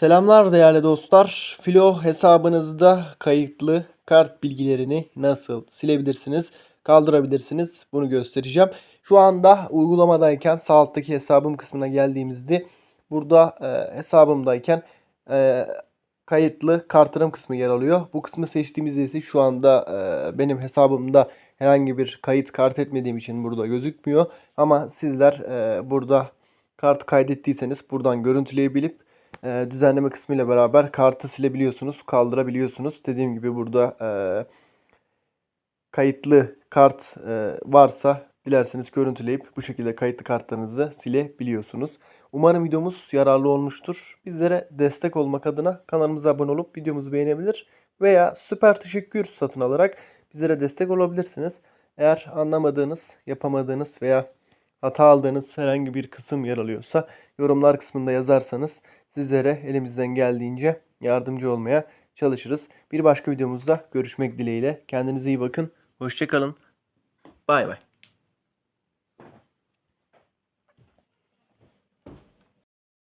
Selamlar değerli dostlar. Filo hesabınızda kayıtlı kart bilgilerini nasıl silebilirsiniz, kaldırabilirsiniz bunu göstereceğim. Şu anda uygulamadayken sağ hesabım kısmına geldiğimizde burada e, hesabımdayken e, kayıtlı kartlarım kısmı yer alıyor. Bu kısmı seçtiğimizde ise şu anda e, benim hesabımda herhangi bir kayıt kart etmediğim için burada gözükmüyor. Ama sizler e, burada kart kaydettiyseniz buradan görüntüleyebilip e, düzenleme kısmıyla beraber kartı silebiliyorsunuz, kaldırabiliyorsunuz. Dediğim gibi burada e, kayıtlı kart e, varsa dilerseniz görüntüleyip bu şekilde kayıtlı kartlarınızı silebiliyorsunuz. Umarım videomuz yararlı olmuştur. Bizlere destek olmak adına kanalımıza abone olup videomuzu beğenebilir veya süper teşekkür satın alarak bizlere destek olabilirsiniz. Eğer anlamadığınız, yapamadığınız veya hata aldığınız herhangi bir kısım yer alıyorsa yorumlar kısmında yazarsanız sizlere elimizden geldiğince yardımcı olmaya çalışırız. Bir başka videomuzda görüşmek dileğiyle. Kendinize iyi bakın. Hoşçakalın. Bay bay.